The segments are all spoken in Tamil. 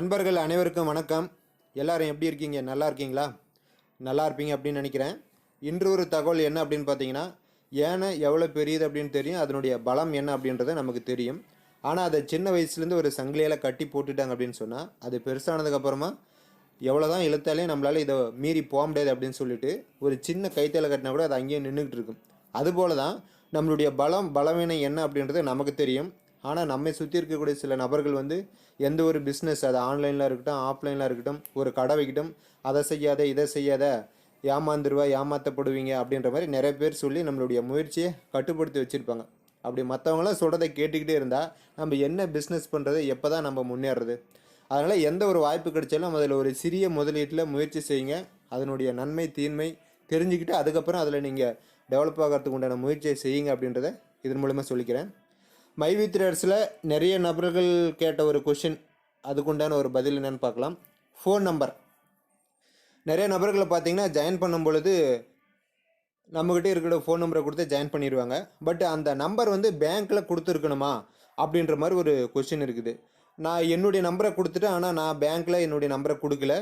நண்பர்கள் அனைவருக்கும் வணக்கம். எல்லாரும் எப்படி இருக்கீங்க? நல்லா இருக்கீங்களா? நல்லா இருப்பீங்க அப்படின்னு நினைக்கிறேன். இன்று ஒரு தகவல் என்ன அப்படின்னு பார்த்தீங்கன்னா ஏனை எவ்வளோ பெரியது அப்படின்னு தெரியும். அதனுடைய பலம் என்ன அப்படின்றது நமக்கு தெரியும். ஆனால் அதை சின்ன வயசுலேருந்து ஒரு சங்கிலியில் கட்டி போட்டுட்டாங்க அப்படின்னு சொன்னால் அது பெருசானதுக்கப்புறமா எவ்வளோ தான் இழுத்தாலே நம்மளால் இதை மீறி போக முடியாது அப்படின்னு சொல்லிட்டு ஒரு சின்ன கைத்தலை கட்டினா கூட அது அங்கேயே நின்றுக்கிட்டு இருக்கும். அதுபோல தான் நம்மளுடைய பலம் பலவீனம் என்ன அப்படின்றது நமக்கு தெரியும். ஆனால் நம்மை சுற்றி இருக்கக்கூடிய சில நபர்கள் வந்து எந்த ஒரு பிஸ்னஸ் அது ஆன்லைனில் இருக்கட்டும் ஆஃப்லைனில் இருக்கட்டும் ஒரு கடை வைக்கட்டும் அதை செய்யாத இதை செய்யாத ஏமாந்துருவா ஏமாற்றப்படுவீங்க அப்படின்ற மாதிரி நிறைய பேர் சொல்லி நம்மளுடைய முயற்சியை கட்டுப்படுத்தி வச்சுருப்பாங்க. அப்படி மற்றவங்களாம் சொல்கிறத கேட்டுக்கிட்டே இருந்தால் நம்ம என்ன பிஸ்னஸ் பண்ணுறது எப்போ தான் நம்ம முன்னேறது? அதனால் எந்த ஒரு வாய்ப்பு கிடைச்சாலும் அதில் ஒரு சிறிய முதலீட்டில் முயற்சி செய்யுங்க. அதனுடைய நன்மை தீன்மை தெரிஞ்சுக்கிட்டு அதுக்கப்புறம் அதில் நீங்கள் டெவலப் ஆகிறதுக்கு உண்டான முயற்சியை செய்யுங்க அப்படின்றத இதன் மூலமாக சொல்லிக்கிறேன். மைவி த்ரெட்ஸில் நிறைய நபர்கள் கேட்ட ஒரு கொஷின் அதுக்குண்டான ஒரு பதில் என்னென்னு பார்க்கலாம். ஃபோன் நம்பர் நிறைய நபர்களை பார்த்தீங்கன்னா ஜாயின் பண்ணும் பொழுது நம்மக்கிட்ட இருக்கிற ஃபோன் நம்பரை கொடுத்து ஜாயின் பண்ணிடுவாங்க. பட் அந்த நம்பர் வந்து பேங்க்கில் கொடுத்துருக்கணுமா? அப்படின்ற மாதிரி ஒரு கொஷின் இருக்குது. நான் என்னுடைய நம்பரை கொடுத்துட்டேன் ஆனால் நான் பேங்க்கில் என்னுடைய நம்பரை கொடுக்கல.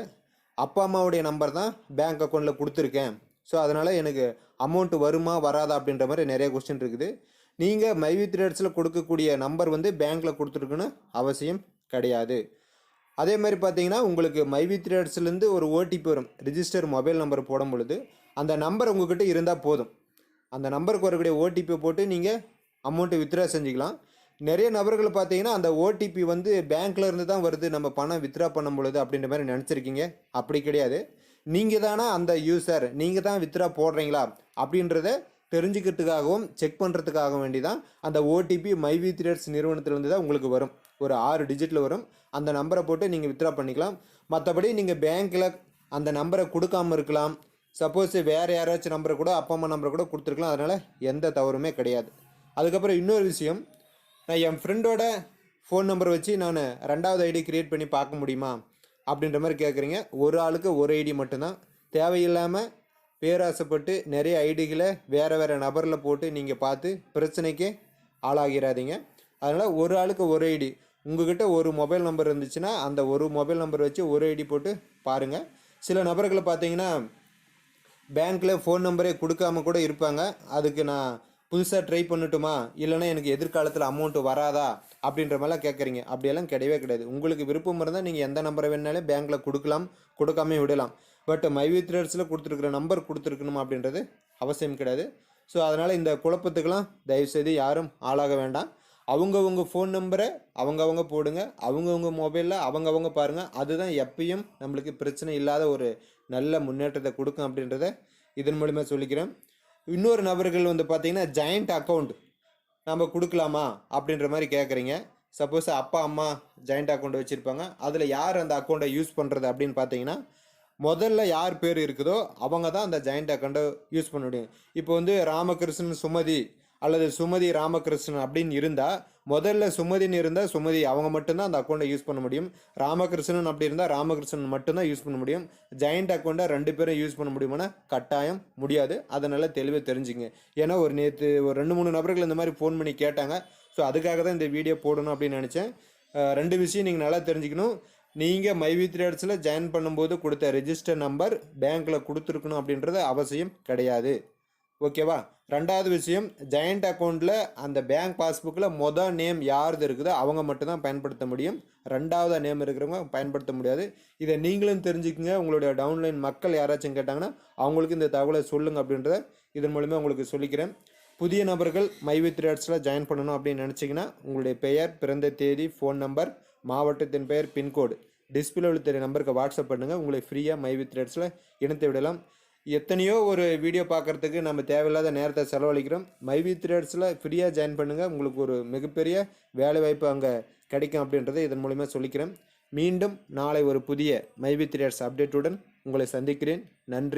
அப்பா அம்மாவுடைய நம்பர் தான் பேங்க் அக்கௌண்ட்டில் கொடுத்துருக்கேன். ஸோ அதனால் எனக்கு அமௌண்ட் வருமா வராதா அப்படின்ற மாதிரி நிறைய கொஸ்டின் இருக்குது. நீங்கள் மைவி த்ரெட்ஸில் கொடுக்கக்கூடிய நம்பர் வந்து பேங்க்கில் கொடுத்துருக்குன்னு அவசியம் கிடையாது. அதே மாதிரி பார்த்தீங்கன்னா உங்களுக்கு மைவி த்ரெட்ஸ்லேருந்து ஒரு ஓடிபி வரும். ரிஜிஸ்டர் மொபைல் நம்பர் போடும் பொழுது அந்த நம்பர் உங்கள்கிட்ட இருந்தால் போதும். அந்த நம்பருக்கு வரக்கூடிய ஓடிபி போட்டு நீங்கள் அமௌண்ட்டை வித்ட்ரா செஞ்சுக்கலாம். நிறைய நபர்கள் பார்த்தீங்கன்னா அந்த ஓடிபி வந்து பேங்க்ல இருந்து தான் வருது. நம்ம பணம் வித்ட்ரா பண்ணும் பொழுது அப்படின்ற மாதிரி நினச்சிருக்கீங்க. அப்படி கிடையாது. நீங்கள் தானே அந்த யூசர் நீங்கள் தான் வித்ட்ரா போடுறீங்களா அப்படின்றத தெரிஞ்சுக்கிறதுக்காகவும் செக் பண்ணுறதுக்காக வேண்டி தான் அந்த ஓடிபி மைவி த்ரேட்ஸ் நிறுவனத்திலேருந்து தான் உங்களுக்கு வரும். ஒரு ஆறு டிஜிட்டில் வரும். அந்த நம்பரை போட்டு நீங்கள் வித்ட்ரா பண்ணிக்கலாம். மற்றபடி நீங்கள் பேங்க்கில் அந்த நம்பரை கொடுக்காம இருக்கலாம். சப்போஸ் வேறு யாராச்சும் நம்பரை கூட அப்பா அம்மா நம்பரை கூட கொடுத்துருக்கலாம். அதனால் எந்த தவறுமே கிடையாது. அதுக்கப்புறம் இன்னொரு விஷயம். நான் என் ஃப்ரெண்டோட ஃபோன் நம்பர் வச்சு நான் ரெண்டாவது ஐடி க்ரியேட் பண்ணி பார்க்க முடியுமா? அப்படின்ற மாதிரி கேட்குறீங்க ஒரு ஆளுக்கு ஒரு ஐடி மட்டும்தான். தேவையில்லாமல் பேராசைப்பட்டு நிறைய ஐடிகளை வேறு வேறு நபரில் போட்டு நீங்கள் பார்த்து பிரச்சனைக்கு ஆளாகிறாதீங்க. அதனால் ஒரு ஆளுக்கு ஒரு ஐடி. உங்ககிட்ட ஒரு மொபைல் நம்பர் இருந்துச்சுன்னா அந்த ஒரு மொபைல் நம்பர் வச்சு ஒரு ஐடி போட்டு பாருங்கள் சில நபர்களை பார்த்தீங்கன்னா பேங்க்கில் ஃபோன் நம்பரே கொடுக்காம கூட இருப்பாங்க. அதுக்கு நான் புதுசாக ட்ரை பண்ணட்டுமா? இல்லைன்னா எனக்கு எதிர்காலத்தில் அமௌண்ட்டு வராதா? அப்படின்ற மாதிரிலாம் கேட்குறீங்க. அப்படியெல்லாம் கிடையவே கிடையாது. உங்களுக்கு விருப்பம் இருந்தால் நீங்கள் எந்த நம்பரை வேணாலும் பேங்க்கில் கொடுக்கலாம் கொடுக்காம விடலாம். பட் மைவி த்ரெட்ஸில் கொடுத்துருக்குற நம்பர் கொடுத்துருக்கணும் அப்படின்றது அவசியம் கிடையாது. ஸோ அதனால் இந்த குழப்பத்துக்கெல்லாம் தயவுசெய்து யாரும் ஆளாக வேண்டாம். அவங்கவுங்க ஃபோன் நம்பரை அவங்கவங்க போடுங்க. அவங்கவுங்க மொபைலில் அவங்கவங்க பாருங்கள் அதுதான் எப்பயும் நம்மளுக்கு பிரச்சனை இல்லாத ஒரு நல்ல முன்னேற்றத்தை கொடுக்கும் அப்படின்றத இதன் மூலிமா சொல்லிக்கிறேன். இன்னொரு நபர்கள் வந்து பார்த்தீங்கன்னா ஜாயிண்ட் அக்கௌண்ட் நம்ம கொடுக்கலாமா அப்படின்ற மாதிரி கேட்குறீங்க சப்போஸ் அப்பா அம்மா ஜாயிண்ட் அக்கௌண்ட் வச்சுருப்பாங்க. அதில் யார் அந்த அக்கௌண்ட்டை யூஸ் பண்ணுறது அப்படின்னு பார்த்தீங்கன்னா முதல்ல யார் பேர் இருக்குதோ அவங்க தான் அந்த ஜாயிண்ட் அக்கௌண்ட்டை யூஸ் பண்ண முடியும். இப்போ வந்து ராமகிருஷ்ணன் சுமதி அல்லது சுமதி ராமகிருஷ்ணன் அப்படின்னு இருந்தால் முதல்ல சுமதின்னு இருந்தால் சுமதி. அவங்க மட்டும்தான் அந்த அக்கௌண்ட்டை யூஸ் பண்ண முடியும். ராமகிருஷ்ணன் அப்படி இருந்தால் ராமகிருஷ்ணன் மட்டும்தான் யூஸ் பண்ண முடியும். ஜாயிண்ட் அக்கௌண்ட்டை ரெண்டு பேரும் யூஸ் பண்ண முடியுமானா கட்டாயம் முடியாது. அதனால் தெளிவாக தெரிஞ்சுங்க. ஏன்னா ஒரு நேற்று ஒரு ரெண்டு மூணு நபர்கள் இந்த மாதிரி ஃபோன் பண்ணி கேட்டாங்க. ஸோ அதுக்காக தான் இந்த வீடியோ போடணும் அப்படின்னு நினச்சேன். ரெண்டு விஷயம் நீங்கள் நல்லா தெரிஞ்சுக்கணும். நீங்கள் மைவி த்ரேட்ஸில் ஜாயின் பண்ணும்போது கொடுத்த ரெஜிஸ்டர் நம்பர் பேங்க்கில் கொடுத்துருக்கணும் அப்படின்றது அவசியம் கிடையாது. ஓகேவா? ரெண்டாவது விஷயம் ஜாயிண்ட் அக்கௌண்ட்டில் அந்த பேங்க் பாஸ்புக்கில் மொதல் நேம் யாருது இருக்குதோ அவங்க மட்டும்தான் பயன்படுத்த முடியும். ரெண்டாவது நேம் இருக்கிறவங்க பயன்படுத்த முடியாது. இதை நீங்களும் தெரிஞ்சுக்கங்க. உங்களுடைய டவுன்லைன் மக்கள் யாராச்சும் கேட்டாங்கன்னா அவங்களுக்கு இந்த தகவலை சொல்லுங்கள் அப்படின்றத இதன் மூலமாக உங்களுக்கு சொல்லிக்கிறேன். புதிய நபர்கள் மைவி த்ரேட்ஸில் ஜாயின் பண்ணணும் அப்படின்னு நினச்சிங்கன்னா உங்களுடைய பெயர் பிறந்த தேதி ஃபோன் நம்பர் மாவட்டத்தின் பெயர் பின்கோடு டிஸ்பிளே உள்ள தெரிய நம்பருக்கு வாட்ஸ்அப் பண்ணுங்கள் உங்களை ஃப்ரீயாக மைவி த்ரெட்ஸில் இணைத்து விடலாம். எத்தனையோ ஒரு வீடியோ பார்க்குறதுக்கு நம்ம தேவையில்லாத நேரத்தை செலவழிக்கிறோம். மைவி த்ரேட்ஸில் ஃப்ரீயாக ஜாயின் பண்ணுங்கள் உங்களுக்கு ஒரு மிகப்பெரிய வேலைவாய்ப்பு அங்கே கிடைக்கும் அப்படின்றத இதன் மூலிமா சொல்லிக்கிறேன். மீண்டும் நாளை ஒரு புதிய மைவி த்ரேட்ஸ் அப்டேட்டுடன் உங்களை சந்திக்கிறேன். நன்றி.